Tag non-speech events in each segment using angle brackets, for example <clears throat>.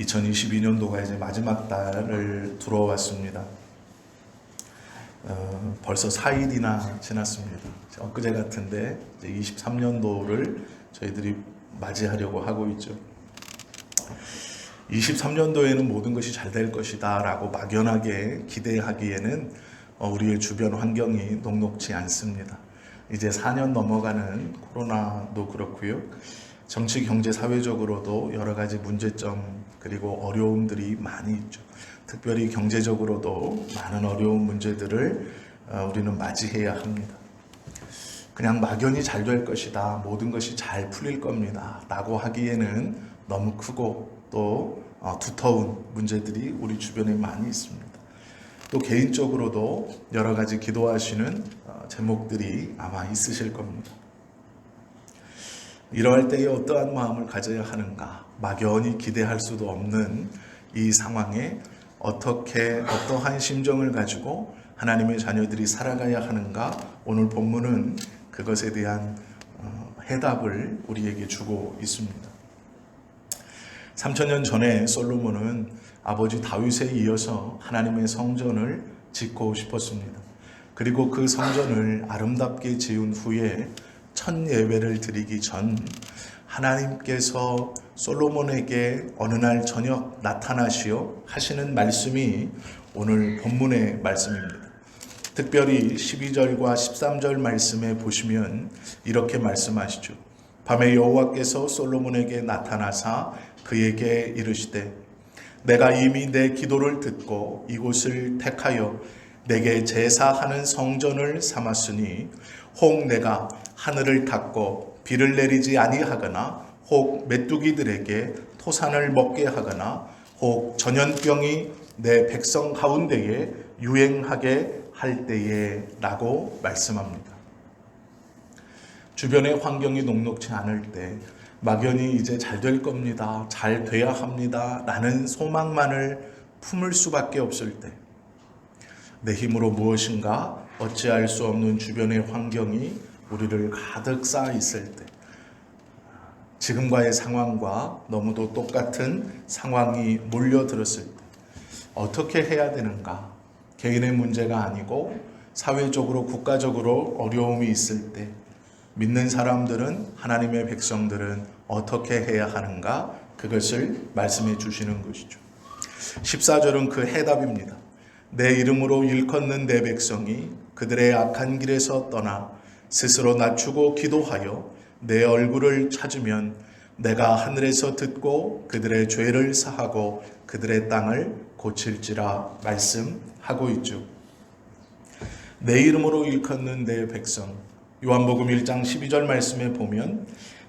2022년도가 이제 마지막 달을 들어왔습니다. 어, 벌써 4일이나 지났습니다. 엊그제 같은데 23년도를 저희들이 맞이하려고 하고 있죠. 23년도에는 모든 것이 잘 될 것이다 라고 막연하게 기대하기에는 어, 우리의 주변 환경이 녹록지 않습니다. 이제 4년 넘어가는 코로나도 그렇고요. 정치, 경제, 사회적으로도 여러 가지 문제점 그리고 어려움들이 많이 있죠. 특별히 경제적으로도 많은 어려운 문제들을 어, 우리는 맞이해야 합니다. 그냥 막연히 잘 될 것이다. 모든 것이 잘 풀릴 겁니다. 라고 하기에는 너무 크고 또 어, 두터운 문제들이 우리 주변에 많이 있습니다. 또 개인적으로도 여러 가지 기도하시는 어, 제목들이 아마 있으실 겁니다. 이러할 때에 어떠한 마음을 가져야 하는가? 막연히 기대할 수도 없는 이 상황에 어떻게 어떠한 심정을 가지고 하나님의 자녀들이 살아가야 하는가? 오늘 본문은 그것에 대한 어, 해답을 우리에게 주고 있습니다. 3천년 전에 솔로몬은 아버지 다윗에 이어서 하나님의 성전을 짓고 싶었습니다. 그리고 그 성전을 아름답게 지은 후에 첫 예배를 드리기 전 하나님께서 솔로몬에게 어느 날 저녁 나타나시어 하시는 말씀이 오늘 본문의 말씀입니다. 특별히 12절과 13절 말씀에 보시면 이렇게 말씀하시죠. 밤에 여호와께서 솔로몬에게 나타나사 그에게 이르시되 내가 이미 내 기도를 듣고 이곳을 택하여 내게 제사하는 성전을 삼았으니 혹 내가 하늘을 닫고 비를 내리지 아니하거나 혹 메뚜기들에게 토산을 먹게 하거나 혹 전염병이 내 백성 가운데에 유행하게 할 때에 라고 말씀합니다. 주변의 환경이 녹록지 않을 때 막연히 이제 잘 될 겁니다. 잘 돼야 합니다. 라는 소망만을 품을 수밖에 없을 때, 내 힘으로 무엇인가 어찌할 수 없는 주변의 환경이 우리를 가득 쌓아 있을 때, 지금과의 상황과 너무도 똑같은 상황이 몰려들었을 때, 어떻게 해야 되는가? 개인의 문제가 아니고 사회적으로, 국가적으로 어려움이 있을 때, 믿는 사람들은 하나님의 백성들은 어떻게 해야 하는가 그것을 말씀해 주시는 것이죠. 14절은 그 해답입니다. 내 이름으로 일컫는 내 백성이 그들의 악한 길에서 떠나 스스로 낮추고 기도하여 내 얼굴을 찾으면 내가 하늘에서 듣고 그들의 죄를 사하고 그들의 땅을 고칠지라 말씀하고 있죠. 내 이름으로 일컫는 내 백성 요한복음 1장 12절 말씀에 보면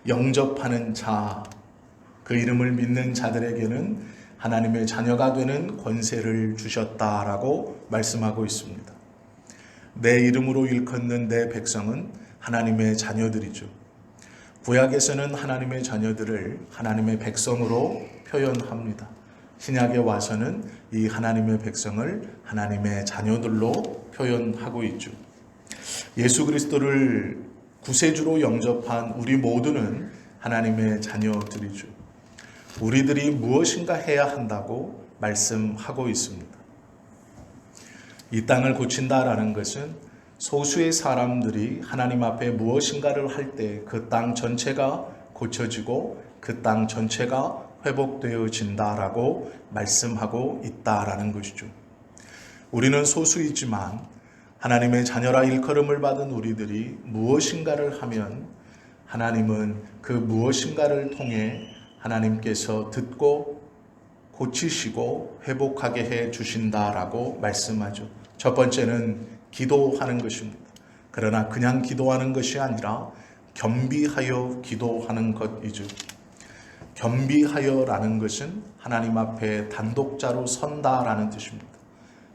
영접하는 자, 그 이름을 믿는 자들에게는 하나님의 자녀가 되는 권세를 주셨다라고 말씀하고 있습니다. 내 이름으로 일컫는 내 백성은 하나님의 자녀들이죠. 구약에서는 하나님의 자녀들을 하나님의 백성으로 표현합니다. 신약에 와서는 이 하나님의 백성을 하나님의 자녀들로 표현하고 있죠. 예수 그리스도를 구세주로 영접한 우리 모두는 하나님의 자녀들이죠. 우리들이 무엇인가 해야 한다고 말씀하고 있습니다. 이 땅을 고친다라는 것은 소수의 사람들이 하나님 앞에 무엇인가를 할 때 그 땅 전체가 고쳐지고 그 땅 전체가 회복되어진다라고 말씀하고 있다라는 것이죠. 우리는 소수이지만 하나님의 자녀라 일컬음을 받은 우리들이 무엇인가를 하면 하나님은 그 무엇인가를 통해 하나님께서 듣고 고치시고 회복하게 해 주신다라고 말씀하죠. 첫 번째는 기도하는 것입니다. 그러나 그냥 기도하는 것이 아니라 겸비하여 기도하는 것이죠. 겸비하여라는 것은 하나님 앞에 단독자로 선다라는 뜻입니다.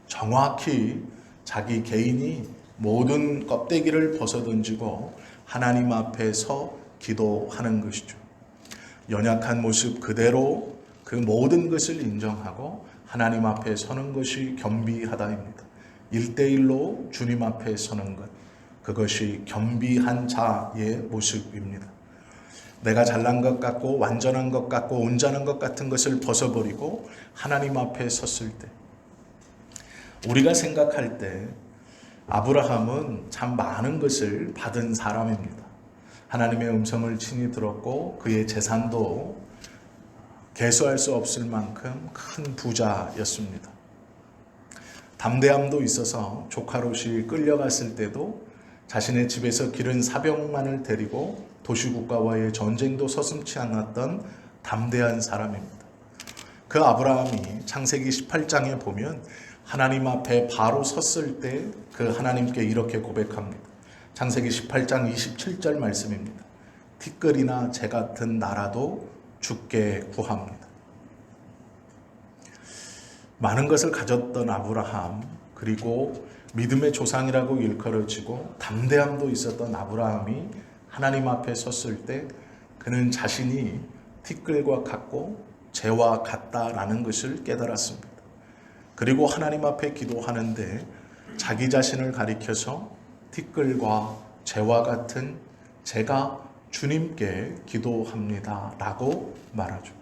정확히 자기 개인이 모든 껍데기를 벗어던지고 하나님 앞에서 기도하는 것이죠. 연약한 모습 그대로 그 모든 것을 인정하고 하나님 앞에 서는 것이 겸비하다입니다. 일대일로 주님 앞에 서는 것. 그것이 겸비한 자의 모습입니다. 내가 잘난 것 같고 완전한 것 같고 온전한 것 같은 것을 벗어버리고 하나님 앞에 섰을 때 우리가 생각할 때 아브라함은 참 많은 것을 받은 사람입니다. 하나님의 음성을 친히 들었고 그의 재산도 개수할 수 없을 만큼 큰 부자였습니다. 담대함도 있어서 조카 롯이 끌려갔을 때도 자신의 집에서 기른 사병만을 데리고 도시국가와의 전쟁도 서슴치 않았던 담대한 사람입니다. 그 아브라함이 창세기 18장에 보면 하나님 앞에 바로 섰을 때 그 하나님께 이렇게 고백합니다. 창세기 18장 27절 말씀입니다. 티끌이나 재 같은 나라도 죽게 구합니다. 많은 것을 가졌던 아브라함 그리고 믿음의 조상이라고 일컬어지고 담대함도 있었던 아브라함이 하나님 앞에 섰을 때 그는 자신이 티끌과 같고 재와 같다라는 것을 깨달았습니다. 그리고 하나님 앞에 기도하는데 자기 자신을 가리켜서 티끌과 재와 같은 제가 주님께 기도합니다. 라고 말하죠.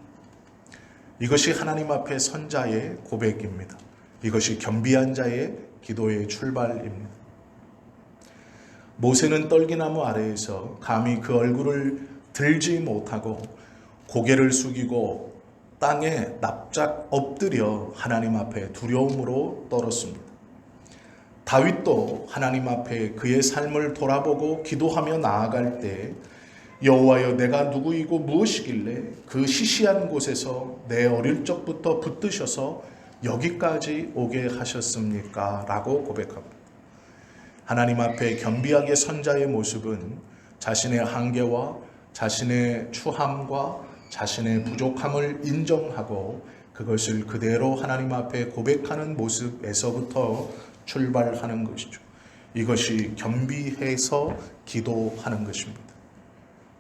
이것이 하나님 앞에 선자의 고백입니다. 이것이 겸비한 자의 기도의 출발입니다. 모세는 떨기나무 아래에서 감히 그 얼굴을 들지 못하고 고개를 숙이고 땅에 납작 엎드려 하나님 앞에 두려움으로 떨었습니다. 다윗도 하나님 앞에 그의 삶을 돌아보고 기도하며 나아갈 때 여호와여 내가 누구이고 무엇이길래 그 시시한 곳에서 내 어릴 적부터 붙드셔서 여기까지 오게 하셨습니까? 라고 고백합니다. 하나님 앞에 겸비하게 선자의 모습은 자신의 한계와 자신의 추함과 자신의 부족함을 인정하고 그것을 그대로 하나님 앞에 고백하는 모습에서부터 출발하는 것이죠. 이것이 겸비해서 기도하는 것입니다.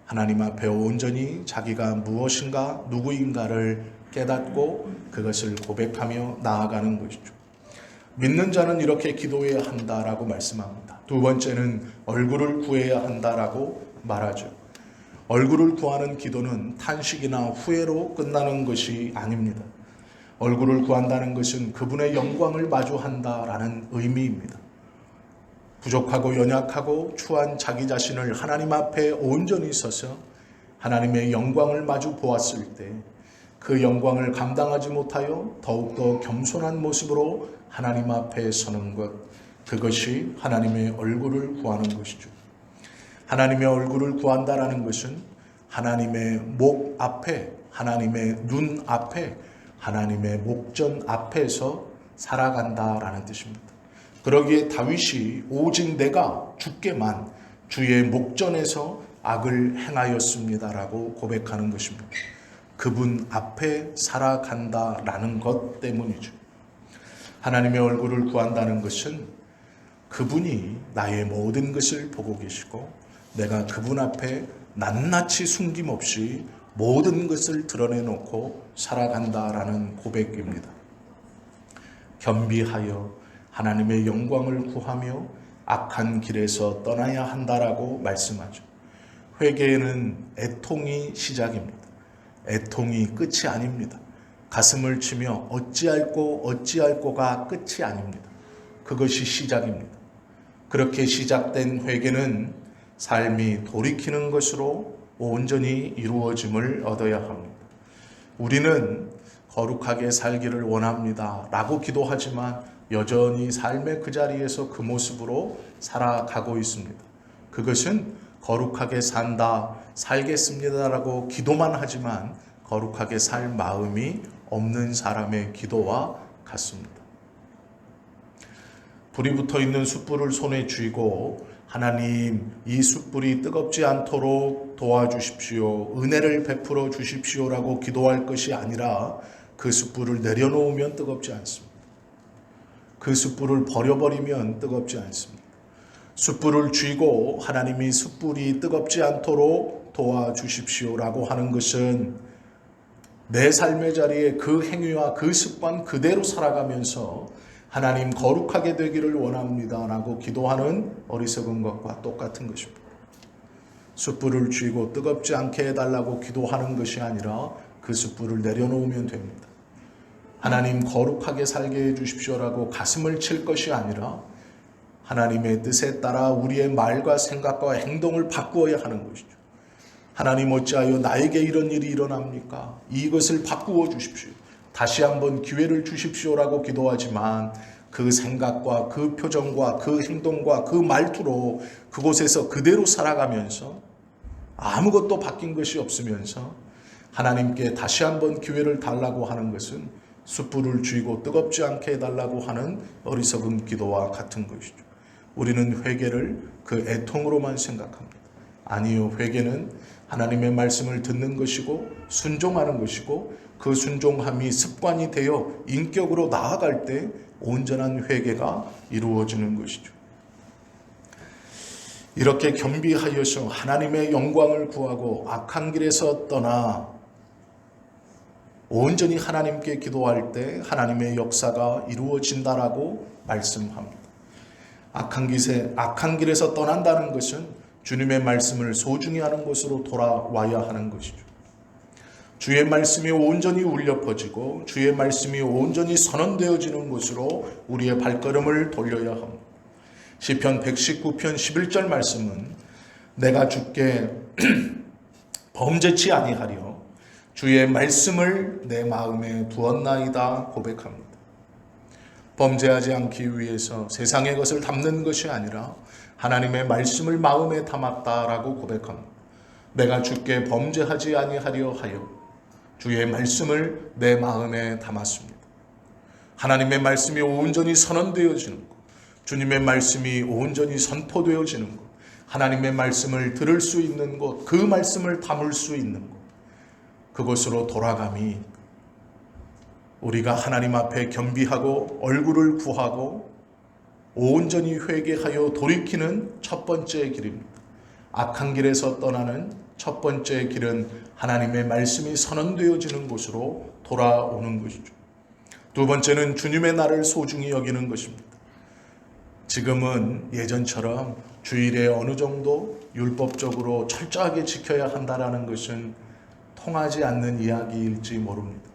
하나님 앞에 온전히 자기가 무엇인가 누구인가를 깨닫고 그것을 고백하며 나아가는 것이죠. 믿는 자는 이렇게 기도해야 한다라고 말씀합니다. 두 번째는 얼굴을 구해야 한다라고 말하죠. 얼굴을 구하는 기도는 탄식이나 후회로 끝나는 것이 아닙니다. 얼굴을 구한다는 것은 그분의 영광을 마주한다라는 의미입니다. 부족하고 연약하고 추한 자기 자신을 하나님 앞에 온전히 서서 하나님의 영광을 마주 보았을 때 그 영광을 감당하지 못하여 더욱더 겸손한 모습으로 하나님 앞에 서는 것, 그것이 하나님의 얼굴을 구하는 것이죠. 하나님의 얼굴을 구한다라는 것은 하나님의 목 앞에, 하나님의 눈 앞에, 하나님의 목전 앞에서 살아간다라는 뜻입니다. 그러기에 다윗이 오직 내가 죽게만 주의 목전에서 악을 행하였습니다라고 고백하는 것입니다. 그분 앞에 살아간다라는 것 때문이죠. 하나님의 얼굴을 구한다는 것은 그분이 나의 모든 것을 보고 계시고 내가 그분 앞에 낱낱이 숨김없이 모든 것을 드러내놓고 살아간다라는 고백입니다. 겸비하여 하나님의 영광을 구하며 악한 길에서 떠나야 한다라고 말씀하죠. 회개에는 애통이 시작입니다. 애통이 끝이 아닙니다. 가슴을 치며 어찌할꼬 어찌할꼬가 끝이 아닙니다. 그것이 시작입니다. 그렇게 시작된 회개는 삶이 돌이키는 것으로 온전히 이루어짐을 얻어야 합니다. 우리는 거룩하게 살기를 원합니다. 라고 기도하지만 여전히 삶의 그 자리에서 그 모습으로 살아가고 있습니다. 그것은 거룩하게 산다, 살겠습니다라고 기도만 하지만 거룩하게 살 마음이 없는 사람의 기도와 같습니다. 불이 붙어 있는 숯불을 손에 쥐고 하나님 이 숯불이 뜨겁지 않도록 도와주십시오. 은혜를 베풀어 주십시오라고 기도할 것이 아니라 그 숯불을 내려놓으면 뜨겁지 않습니다. 그 숯불을 버려버리면 뜨겁지 않습니다. 숯불을 쥐고 하나님이 숯불이 뜨겁지 않도록 도와주십시오라고 하는 것은 내 삶의 자리에 그 행위와 그 습관 그대로 살아가면서 하나님 거룩하게 되기를 원합니다 라고 기도하는 어리석은 것과 똑같은 것입니다. 숯불을 쥐고 뜨겁지 않게 해달라고 기도하는 것이 아니라 그 숯불을 내려놓으면 됩니다. 하나님 거룩하게 살게 해 주십시오라고 가슴을 칠 것이 아니라 하나님의 뜻에 따라 우리의 말과 생각과 행동을 바꾸어야 하는 것이죠. 하나님 어찌하여 나에게 이런 일이 일어납니까? 이것을 바꾸어 주십시오. 다시 한번 기회를 주십시오라고 기도하지만 그 생각과 그 표정과 그 행동과 그 말투로 그곳에서 그대로 살아가면서 아무것도 바뀐 것이 없으면서 하나님께 다시 한번 기회를 달라고 하는 것은 숯불을 쥐고 뜨겁지 않게 해달라고 하는 어리석은 기도와 같은 것이죠. 우리는 회개를 그 애통으로만 생각합니다. 아니요, 회개는 하나님의 말씀을 듣는 것이고 순종하는 것이고 그 순종함이 습관이 되어 인격으로 나아갈 때 온전한 회개가 이루어지는 것이죠. 이렇게 겸비하여서 하나님의 영광을 구하고 악한 길에서 떠나 온전히 하나님께 기도할 때 하나님의 역사가 이루어진다라고 말씀합니다. 악한 길에 악한 길에서 떠난다는 것은 주님의 말씀을 소중히 하는 것으로 돌아와야 하는 것이죠. 주의 말씀이 온전히 울려 퍼지고 주의 말씀이 온전히 선언되어지는 곳으로 우리의 발걸음을 돌려야 합니다. 시편 119편 11절 말씀은 내가 주께 <clears throat> 범죄치 아니하려 주의 말씀을 내 마음에 두었나이다 고백합니다. 범죄하지 않기 위해서 세상의 것을 담는 것이 아니라 하나님의 말씀을 마음에 담았다라고 고백합니다. 내가 주께 범죄하지 아니하려 하여 주의 말씀을 내 마음에 담았습니다. 하나님의 말씀이 온전히 선언되어지는 것, 주님의 말씀이 온전히 선포되어지는 것, 하나님의 말씀을 들을 수 있는 곳, 그 말씀을 담을 수 있는 곳, 그곳으로 돌아감이 우리가 하나님 앞에 겸비하고 얼굴을 구하고 온전히 회개하여 돌이키는 첫 번째 길입니다. 악한 길에서 떠나는 첫 번째 길은 하나님의 말씀이 선언되어지는 곳으로 돌아오는 것이죠. 두 번째는 주님의 날을 소중히 여기는 것입니다. 지금은 예전처럼 주일에 어느 정도 율법적으로 철저하게 지켜야 한다라는 것은 통하지 않는 이야기일지 모릅니다.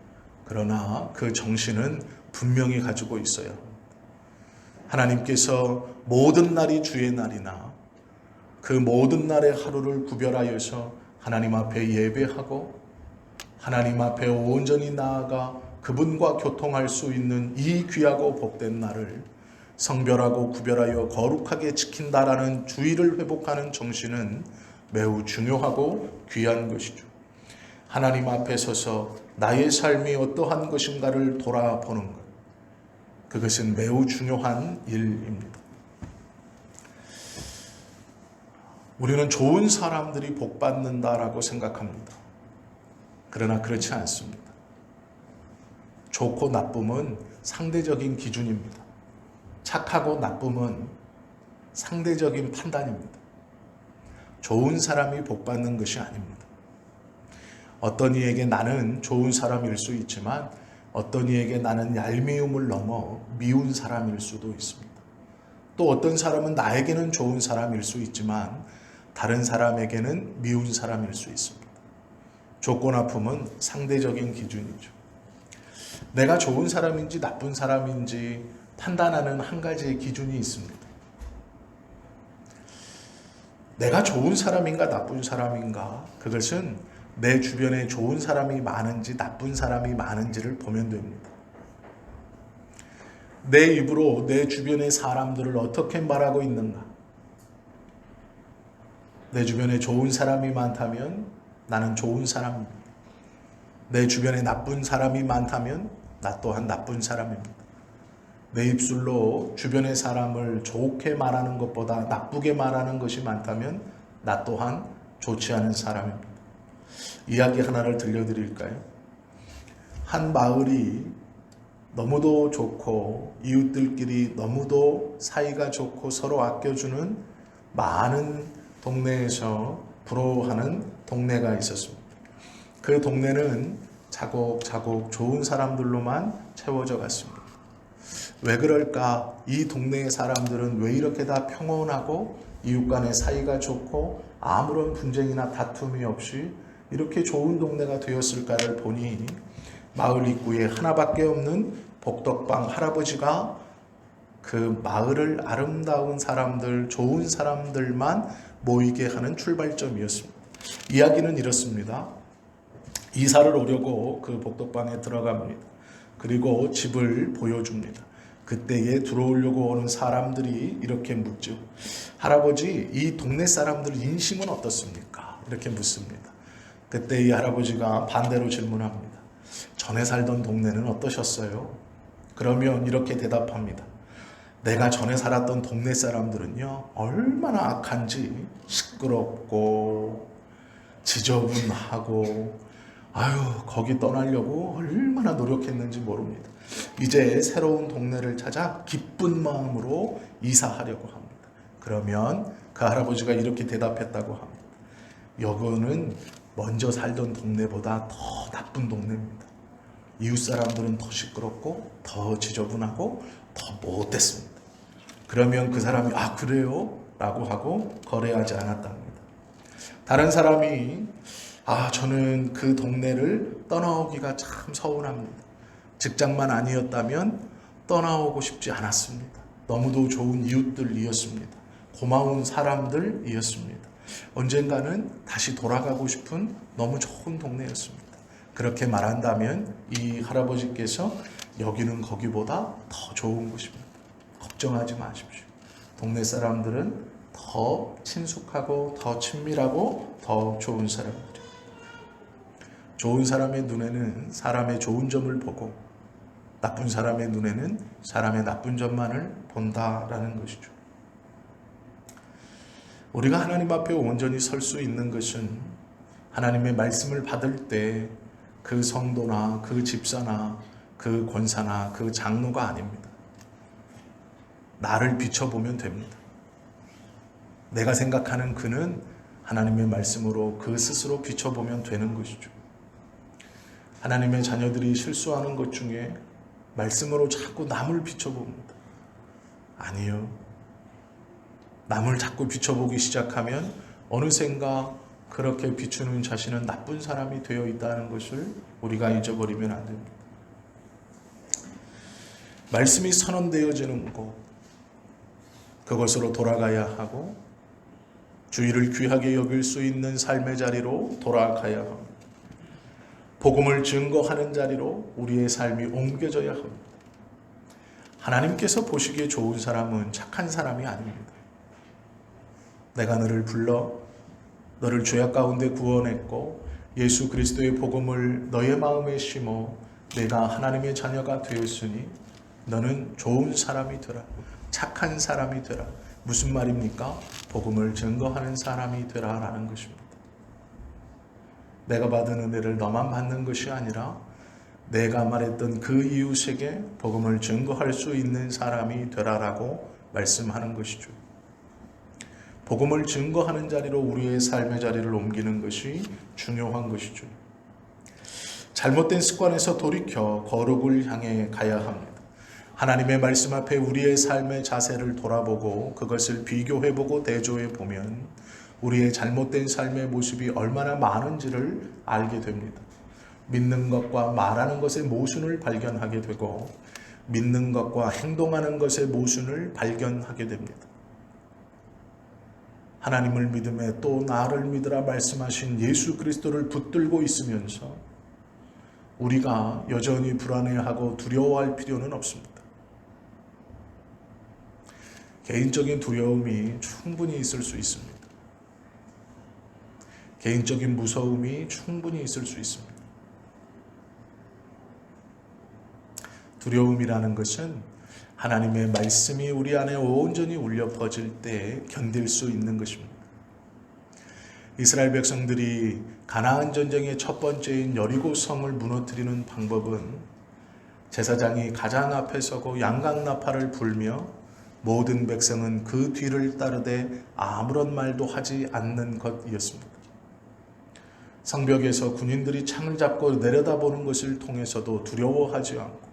그러나 그 정신은 분명히 가지고 있어요. 하나님께서 모든 날이 주의 날이나 그 모든 날의 하루를 구별하여서 하나님 앞에 예배하고 하나님 앞에 온전히 나아가 그분과 교통할 수 있는 이 귀하고 복된 날을 성별하고 구별하여 거룩하게 지킨다라는 주의를 회복하는 정신은 매우 중요하고 귀한 것이죠. 하나님 앞에 서서 나의 삶이 어떠한 것인가를 돌아보는 것. 그것은 매우 중요한 일입니다. 우리는 좋은 사람들이 복 받는다라고 생각합니다. 그러나 그렇지 않습니다. 좋고 나쁨은 상대적인 기준입니다. 착하고 나쁨은 상대적인 판단입니다. 좋은 사람이 복 받는 것이 아닙니다. 어떤 이에게 나는 좋은 사람일 수 있지만 어떤 이에게 나는 얄미움을 넘어 미운 사람일 수도 있습니다. 또 어떤 사람은 나에게는 좋은 사람일 수 있지만 다른 사람에게는 미운 사람일 수 있습니다. 조건 아픔은 상대적인 기준이죠. 내가 좋은 사람인지 나쁜 사람인지 판단하는 한 가지의 기준이 있습니다. 내가 좋은 사람인가 나쁜 사람인가 그것은 내 주변에 좋은 사람이 많은지 나쁜 사람이 많은지를 보면 됩니다. 내 입으로 내 주변의 사람들을 어떻게 말하고 있는가? 내 주변에 좋은 사람이 많다면 나는 좋은 사람입니다. 내 주변에 나쁜 사람이 많다면 나 또한 나쁜 사람입니다. 내 입술로 주변의 사람을 좋게 말하는 것보다 나쁘게 말하는 것이 많다면 나 또한 좋지 않은 사람입니다. 이야기 하나를 들려드릴까요? 한 마을이 너무도 좋고 이웃들끼리 너무도 사이가 좋고 서로 아껴주는 많은 동네에서 부러워하는 동네가 있었습니다. 그 동네는 차곡차곡 좋은 사람들로만 채워져 갔습니다. 왜 그럴까? 이 동네의 사람들은 왜 이렇게 다 평온하고 이웃 간의 사이가 좋고 아무런 분쟁이나 다툼이 없이 이렇게 좋은 동네가 되었을까를 보니 마을 입구에 하나밖에 없는 복덕방 할아버지가 그 마을을 아름다운 사람들, 좋은 사람들만 모이게 하는 출발점이었습니다. 이야기는 이렇습니다. 이사를 오려고 그 복덕방에 들어갑니다. 그리고 집을 보여줍니다. 그때에 들어오려고 오는 사람들이 이렇게 묻죠. 할아버지, 이 동네 사람들 인심은 어떻습니까? 이렇게 묻습니다. 그때 이 할아버지가 반대로 질문합니다. 전에 살던 동네는 어떠셨어요? 그러면 이렇게 대답합니다. 내가 전에 살았던 동네 사람들은요, 얼마나 악한지 시끄럽고, 지저분하고, 아유, 거기 떠나려고 얼마나 노력했는지 모릅니다. 이제 새로운 동네를 찾아 기쁜 마음으로 이사하려고 합니다. 그러면 그 할아버지가 이렇게 대답했다고 합니다. 여기는 먼저 살던 동네보다 더 나쁜 동네입니다. 이웃 사람들은 더 시끄럽고 더 지저분하고 더 못됐습니다. 그러면 그 사람이 아 그래요? 라고 하고 거래하지 않았답니다. 다른 사람이 아 저는 그 동네를 떠나오기가 참 서운합니다. 직장만 아니었다면 떠나오고 싶지 않았습니다. 너무도 좋은 이웃들이었습니다. 고마운 사람들이었습니다. 언젠가는 다시 돌아가고 싶은 너무 좋은 동네였습니다. 그렇게 말한다면 이 할아버지께서 여기는 거기보다 더 좋은 곳입니다. 걱정하지 마십시오. 동네 사람들은 더 친숙하고 더 친밀하고 더 좋은 사람들. 좋은 사람의 눈에는 사람의 좋은 점을 보고 나쁜 사람의 눈에는 사람의 나쁜 점만을 본다라는 것이죠. 우리가 하나님 앞에 온전히 설 수 있는 것은 하나님의 말씀을 받을 때 그 성도나 그 집사나 그 권사나 그 장로가 아닙니다. 나를 비춰보면 됩니다. 내가 생각하는 그는 하나님의 말씀으로 그 스스로 비춰보면 되는 것이죠. 하나님의 자녀들이 실수하는 것 중에 말씀으로 자꾸 남을 비춰봅니다. 아니요. 남을 자꾸 비춰보기 시작하면 어느샌가 그렇게 비추는 자신은 나쁜 사람이 되어 있다는 것을 우리가 잊어버리면 안 됩니다. 말씀이 선언되어지는 곳, 그것으로 돌아가야 하고, 주의를 귀하게 여길 수 있는 삶의 자리로 돌아가야 합니다. 복음을 증거하는 자리로 우리의 삶이 옮겨져야 합니다. 하나님께서 보시기에 좋은 사람은 착한 사람이 아닙니다. 내가 너를 불러 너를 죄악 가운데 구원했고 예수 그리스도의 복음을 너의 마음에 심어 내가 하나님의 자녀가 되었으니 너는 좋은 사람이 되라. 착한 사람이 되라. 무슨 말입니까? 복음을 증거하는 사람이 되라라는 것입니다. 내가 받은 은혜를 너만 받는 것이 아니라 내가 말했던 그 이웃에게 복음을 증거할 수 있는 사람이 되라라고 말씀하는 것이죠. 복음을 증거하는 자리로 우리의 삶의 자리를 옮기는 것이 중요한 것이죠. 잘못된 습관에서 돌이켜 거룩을 향해 가야 합니다. 하나님의 말씀 앞에 우리의 삶의 자세를 돌아보고 그것을 비교해보고 대조해보면 우리의 잘못된 삶의 모습이 얼마나 많은지를 알게 됩니다. 믿는 것과 말하는 것의 모순을 발견하게 되고 믿는 것과 행동하는 것의 모순을 발견하게 됩니다. 하나님을 믿음에 또 나를 믿으라 말씀하신 예수 그리스도를 붙들고 있으면서 우리가 여전히 불안해하고 두려워할 필요는 없습니다. 개인적인 두려움이 충분히 있을 수 있습니다. 개인적인 무서움이 충분히 있을 수 있습니다. 두려움이라는 것은 하나님의 말씀이 우리 안에 온전히 울려 퍼질 때 견딜 수 있는 것입니다. 이스라엘 백성들이 가나안 전쟁의 첫 번째인 여리고 성을 무너뜨리는 방법은 제사장이 가장 앞에 서고 양각 나팔을 불며 모든 백성은 그 뒤를 따르되 아무런 말도 하지 않는 것이었습니다. 성벽에서 군인들이 창을 잡고 내려다보는 것을 통해서도 두려워하지 않고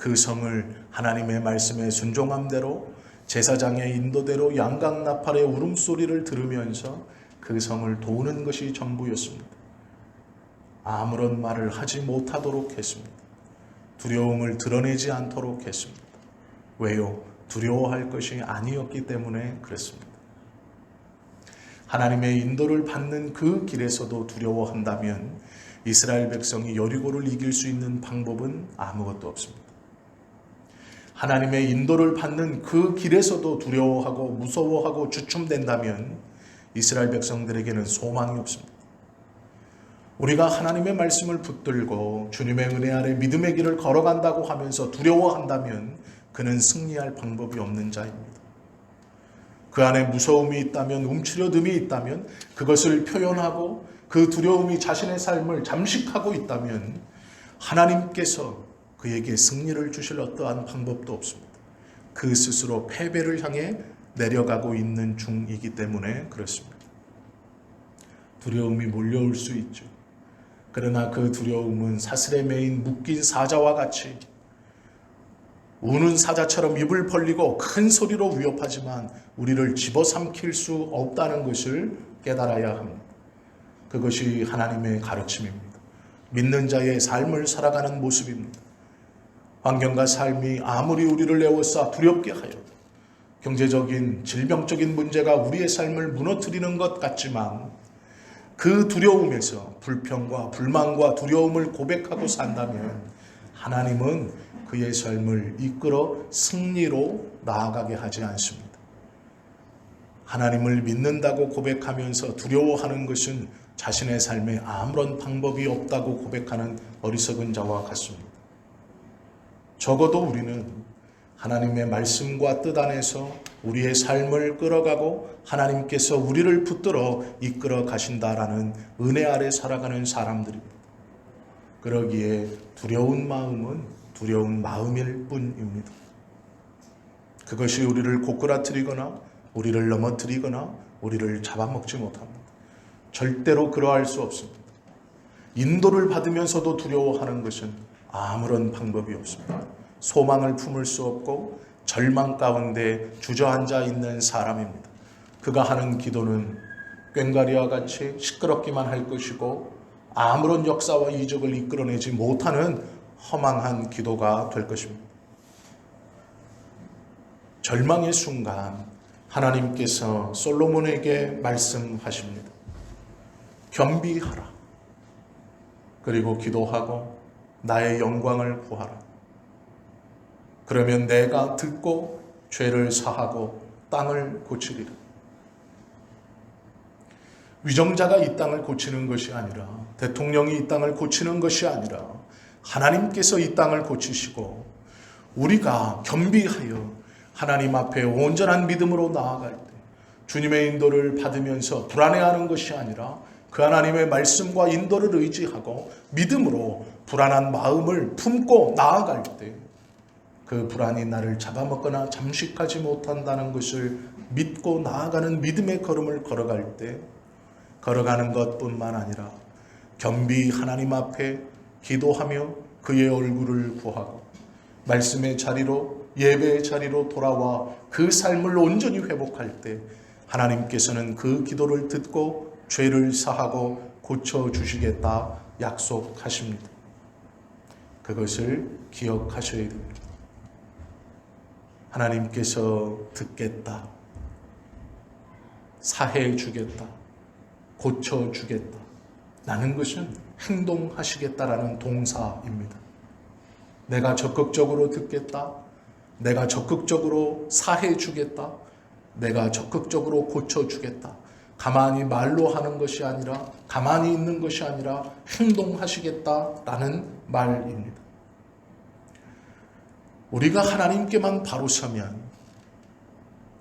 그 성을 하나님의 말씀에 순종함대로 제사장의 인도대로 양각 나팔의 울음소리를 들으면서 그 성을 도우는 것이 전부였습니다. 아무런 말을 하지 못하도록 했습니다. 두려움을 드러내지 않도록 했습니다. 왜요? 두려워할 것이 아니었기 때문에 그랬습니다. 하나님의 인도를 받는 그 길에서도 두려워한다면 이스라엘 백성이 여리고를 이길 수 있는 방법은 아무것도 없습니다. 하나님의 인도를 받는 그 길에서도 두려워하고 무서워하고 주춤된다면 이스라엘 백성들에게는 소망이 없습니다. 우리가 하나님의 말씀을 붙들고 주님의 은혜 아래 믿음의 길을 걸어간다고 하면서 두려워한다면 그는 승리할 방법이 없는 자입니다. 그 안에 무서움이 있다면 움츠려듦이 있다면 그것을 표현하고 그 두려움이 자신의 삶을 잠식하고 있다면 하나님께서 그에게 승리를 주실 어떠한 방법도 없습니다. 그 스스로 패배를 향해 내려가고 있는 중이기 때문에 그렇습니다. 두려움이 몰려올 수 있죠. 그러나 그 두려움은 사슬에 매인 묶인 사자와 같이 우는 사자처럼 입을 벌리고 큰 소리로 위협하지만 우리를 집어삼킬 수 없다는 것을 깨달아야 합니다. 그것이 하나님의 가르침입니다. 믿는 자의 삶을 살아가는 모습입니다. 환경과 삶이 아무리 우리를 애워싸 두렵게 하여 경제적인 질병적인 문제가 우리의 삶을 무너뜨리는 것 같지만 그 두려움에서 불평과 불만과 두려움을 고백하고 산다면 하나님은 그의 삶을 이끌어 승리로 나아가게 하지 않습니다. 하나님을 믿는다고 고백하면서 두려워하는 것은 자신의 삶에 아무런 방법이 없다고 고백하는 어리석은 자와 같습니다. 적어도 우리는 하나님의 말씀과 뜻 안에서 우리의 삶을 끌어가고 하나님께서 우리를 붙들어 이끌어 가신다라는 은혜 아래 살아가는 사람들입니다. 그러기에 두려운 마음은 두려운 마음일 뿐입니다. 그것이 우리를 고꾸라뜨리거나 우리를 넘어뜨리거나 우리를 잡아먹지 못합니다. 절대로 그러할 수 없습니다. 인도를 받으면서도 두려워하는 것은 아무런 방법이 없습니다. 소망을 품을 수 없고 절망 가운데 주저앉아 있는 사람입니다. 그가 하는 기도는 꽹과리와 같이 시끄럽기만 할 것이고 아무런 역사와 이적을 이끌어내지 못하는 허망한 기도가 될 것입니다. 절망의 순간 하나님께서 솔로몬에게 말씀하십니다. 겸비하라. 그리고 기도하고 나의 영광을 구하라. 그러면 내가 듣고 죄를 사하고 땅을 고치리라. 위정자가 이 땅을 고치는 것이 아니라 대통령이 이 땅을 고치는 것이 아니라 하나님께서 이 땅을 고치시고 우리가 겸비하여 하나님 앞에 온전한 믿음으로 나아갈 때 주님의 인도를 받으면서 불안해하는 것이 아니라 그 하나님의 말씀과 인도를 의지하고 믿음으로 불안한 마음을 품고 나아갈 때 그 불안이 나를 잡아먹거나 잠식하지 못한다는 것을 믿고 나아가는 믿음의 걸음을 걸어갈 때 걸어가는 것뿐만 아니라 겸비 하나님 앞에 기도하며 그의 얼굴을 구하고 말씀의 자리로 예배의 자리로 돌아와 그 삶을 온전히 회복할 때 하나님께서는 그 기도를 듣고 죄를 사하고 고쳐 주시겠다 약속하십니다. 그것을 기억하셔야 됩니다. 하나님께서 듣겠다. 사해 주겠다. 고쳐 주겠다. 라는 것은 행동하시겠다라는 동사입니다. 내가 적극적으로 듣겠다. 내가 적극적으로 사해 주겠다. 내가 적극적으로 고쳐 주겠다. 가만히 말로 하는 것이 아니라 가만히 있는 것이 아니라 행동하시겠다라는 말입니다. 우리가 하나님께만 바로 서면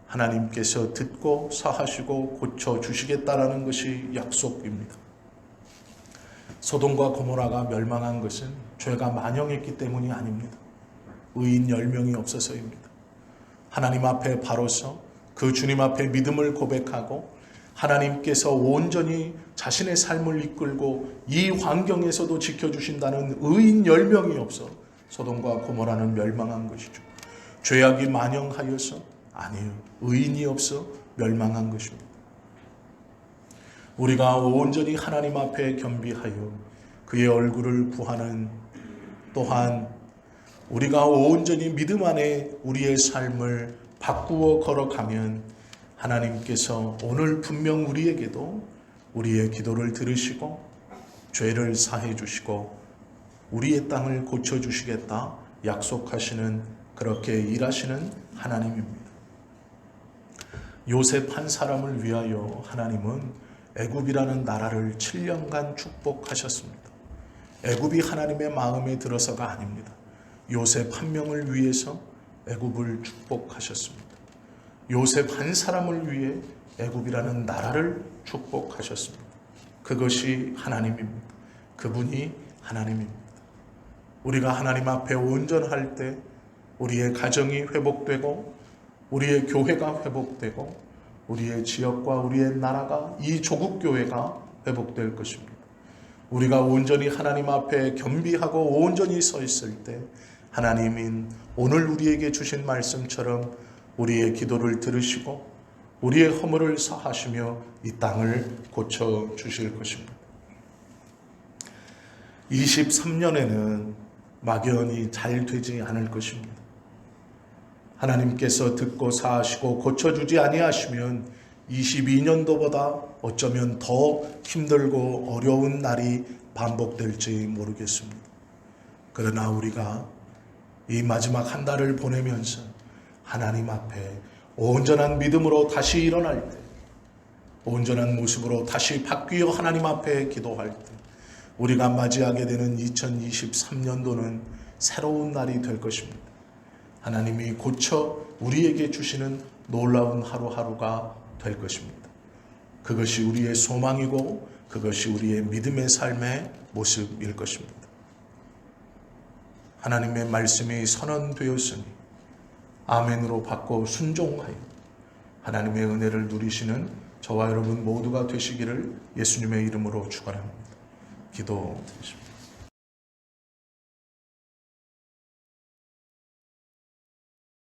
하나님께서 듣고 사하시고 고쳐 주시겠다라는 것이 약속입니다. 소돔과 고모라가 멸망한 것은 죄가 만영했기 때문이 아닙니다. 의인 10명이 없어서입니다. 하나님 앞에 바로서 그 주님 앞에 믿음을 고백하고 하나님께서 온전히 자신의 삶을 이끌고 이 환경에서도 지켜주신다는 의인 10명이 없어 소돔과 고모라는 멸망한 것이죠. 죄악이 만영하여서 아니요 의인이 없어 멸망한 것입니다. 우리가 온전히 하나님 앞에 겸비하여 그의 얼굴을 구하는 또한 우리가 온전히 믿음 안에 우리의 삶을 바꾸어 걸어가면 하나님께서 오늘 분명 우리에게도 우리의 기도를 들으시고 죄를 사해 주시고 우리의 땅을 고쳐 주시겠다 약속하시는 그렇게 일하시는 하나님입니다. 요셉 한 사람을 위하여 하나님은 애굽이라는 나라를 7년간 축복하셨습니다. 애굽이 하나님의 마음에 들어서가 아닙니다. 요셉 한 명을 위해서 애굽을 축복하셨습니다. 요셉 한 사람을 위해 애굽이라는 나라를 축복하셨습니다. 그것이 하나님입니다. 그분이 하나님입니다. 우리가 하나님 앞에 온전할 때 우리의 가정이 회복되고 우리의 교회가 회복되고 우리의 지역과 우리의 나라가 이 조국 교회가 회복될 것입니다. 우리가 온전히 하나님 앞에 겸비하고 온전히 서 있을 때 하나님인 오늘 우리에게 주신 말씀처럼 우리의 기도를 들으시고 우리의 허물을 사하시며 이 땅을 고쳐 주실 것입니다. 23년에는 막연히 잘 되지 않을 것입니다. 하나님께서 듣고 사하시고 고쳐주지 아니하시면 22년도보다 어쩌면 더 힘들고 어려운 날이 반복될지 모르겠습니다. 그러나 우리가 이 마지막 한 달을 보내면서 하나님 앞에 온전한 믿음으로 다시 일어날 때, 온전한 모습으로 다시 바뀌어 하나님 앞에 기도할 때, 우리가 맞이하게 되는 2023년도는 새로운 날이 될 것입니다. 하나님이 고쳐 우리에게 주시는 놀라운 하루하루가 될 것입니다. 그것이 우리의 소망이고 그것이 우리의 믿음의 삶의 모습일 것입니다. 하나님의 말씀이 선언되었으니 아멘으로 받고 순종하여 하나님의 은혜를 누리시는 저와 여러분 모두가 되시기를 예수님의 이름으로 축원합니다. 기도드리십니다.